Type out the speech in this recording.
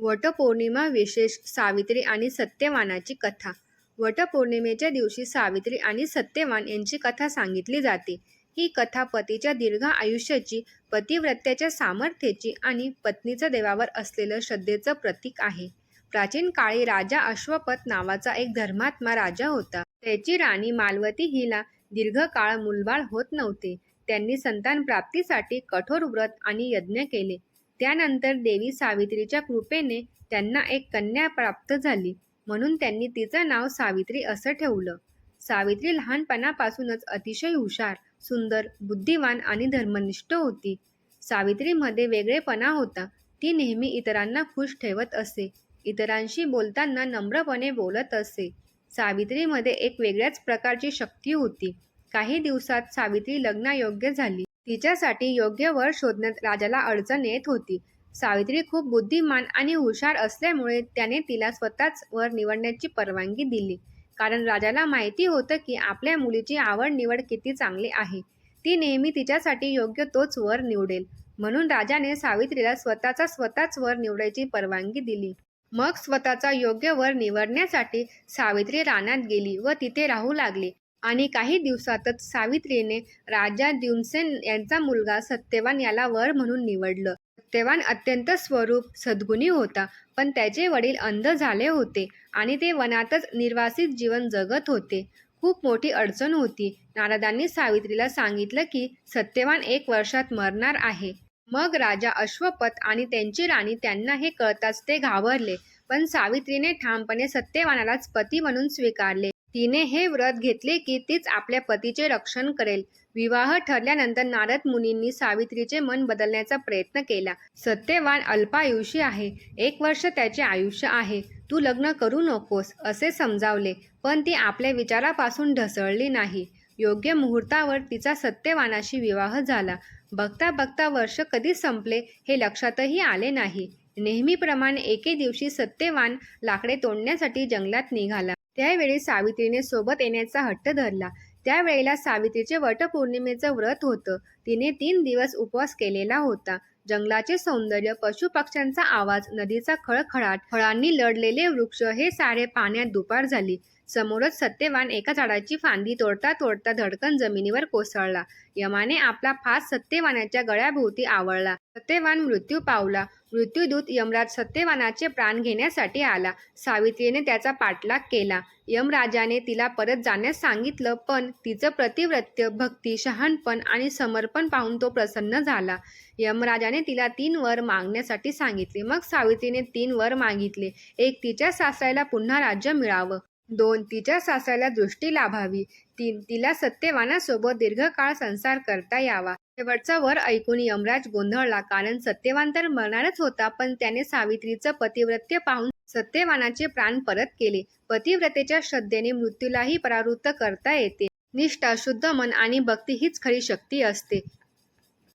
वटपौर्णिमा विशेष सावित्री आणि सत्यवानाची कथा. वटपौर्णिमेच्या दिवशी सावित्री आणि सत्यवान यांची कथा सांगितली जाते. ही कथा पतीच्या दीर्घ आयुष्याची पतिव्रत्याच्या सामर्थ्याची आणि पत्नीचं देवावर असलेलं श्रद्धेचं प्रतीक आहे. प्राचीन काळी राजा अश्वपत नावाचा एक धर्मात्मा राजा होता. त्याची राणी मालवती हिला दीर्घकाळ मुलबाळ होत नव्हते. त्यांनी संतान प्राप्तीसाठी कठोर व्रत आणि यज्ञ केले. त्यानंतर देवी सावित्रीच्या कृपेने त्यांना एक कन्या प्राप्त झाली. म्हणून त्यांनी तिचं नाव सावित्री असं ठेवलं. सावित्री लहानपणापासूनच अतिशय हुशार सुंदर बुद्धिवान आणि धर्मनिष्ठ होती. सावित्रीमध्ये वेगळेपणा होता. ती नेहमी इतरांना खुश ठेवत असे. इतरांशी बोलताना नम्रपणे बोलत असे. सावित्रीमध्ये एक वेगळ्याच प्रकारची शक्ती होती. काही दिवसात सावित्री लग्नायोग्य झाली. तिच्यासाठी योग्य वर शोधण्यात राजाला अडचण येत होती. सावित्री खूप बुद्धिमान आणि हुशार असल्यामुळे त्याने तिला स्वतःच वर निवडण्याची परवानगी दिली. कारण राजाला माहिती होतं की आपल्या मुलीची आवड निवड किती चांगली आहे. ती नेहमी तिच्यासाठी योग्य तोच वर निवडेल. म्हणून राजाने सावित्रीला स्वतःचा स्वतःच वर निवडायची परवानगी दिली. मग स्वतःचा योग्य वर निवडण्यासाठी सावित्री रानात गेली व तिथे राहू लागली. आणि काही दिवसातच सावित्रीने राजा द्युमसेन यांचा मुलगा सत्यवान याला वर म्हणून निवडलं. सत्यवान अत्यंत स्वरूप सद्गुणी होता पण त्याचे वडील अंध झाले होते आणि ते वनातच निर्वासित जीवन जगत होते. खूप मोठी अडचण होती. नारदांनी सावित्रीला सांगितलं की सत्यवान एक वर्षात मरणार आहे. मग राजा अश्वपत आणि त्यांची राणी त्यांना हे कळताच ते घाबरले पण सावित्रीने ठामपणे सत्यवानालाच पती म्हणून स्वीकारले. तिने हे व्रत घेतले की तीच आपल्या पतीचे रक्षण करेल. विवाह ठरल्यानंतर नारद मुनींनी सावित्रीचे मन बदलण्याचा प्रयत्न केला. सत्यवान अल्पायुषी आहे. एक वर्ष त्याचे आयुष्य आहे. तू लग्न करू नकोस असे समजावले पण ती आपल्या विचारापासून ढसळली नाही. योग्य मुहूर्तावर तिचा सत्यवानाशी विवाह झाला. बघता बघता वर्ष कधी संपले हे लक्षातही आले नाही. नेहमीप्रमाणे एके दिवशी सत्यवान लाकडे तोडण्यासाठी जंगलात निघाला. त्यावेळी सावित्रीने सोबत येण्याचा हट्ट धरला. त्यावेळेला सावित्रीचे वटपौर्णिमेचं व्रत होतं. तिने तीन दिवस उपवास केलेला होता. जंगलाचे सौंदर्य पशुपक्ष्यांचा आवाज नदीचा खळखळाट फळांनी लढलेले वृक्ष हे सारे पाण्यात दुपार झाली. समोरच सत्यवान एका झाडाची फांदी तोडता तोडता धडकन जमिनीवर कोसळला. यमाने आपला फास सत्यवानाच्या गळ्याभोवती आवळला. सत्यवान मृत्यू पावला. मृत्यूदूत यमराज सत्यवानाचे प्राण घेण्यासाठी आला. सावित्रीने त्याचा पाठलाग केला. यमराजाने तिला परत जाण्यास सांगितलं पण तिचं प्रतिव्रत्य भक्ती शहाणपण आणि समर्पण पाहून तो प्रसन्न झाला. यमराजाने तिला तीन वर मागण्यासाठी सांगितले. मग सावित्रीने तीन वर मागितले. एक तिच्या सासऱ्याला पुन्हा राज्य मिळावं. दोन तिच्या सासऱ्याला दृष्टी लाभावी. तीन तिला सत्यवानासोबत दीर्घकाळ संसार करता यावा. शेवटचा वर ऐकून यमराज गोंधळला कारण सत्यवान तर मरणारच होता पण त्याने सावित्रीचं पतिव्रत्य पाहून सत्यवानाचे प्राण परत केले. पतिव्रतेच्या श्रद्धेने मृत्यूलाही परावृत्त करता येते. निष्ठा शुद्ध मन आणि भक्ती हीच खरी शक्ती असते.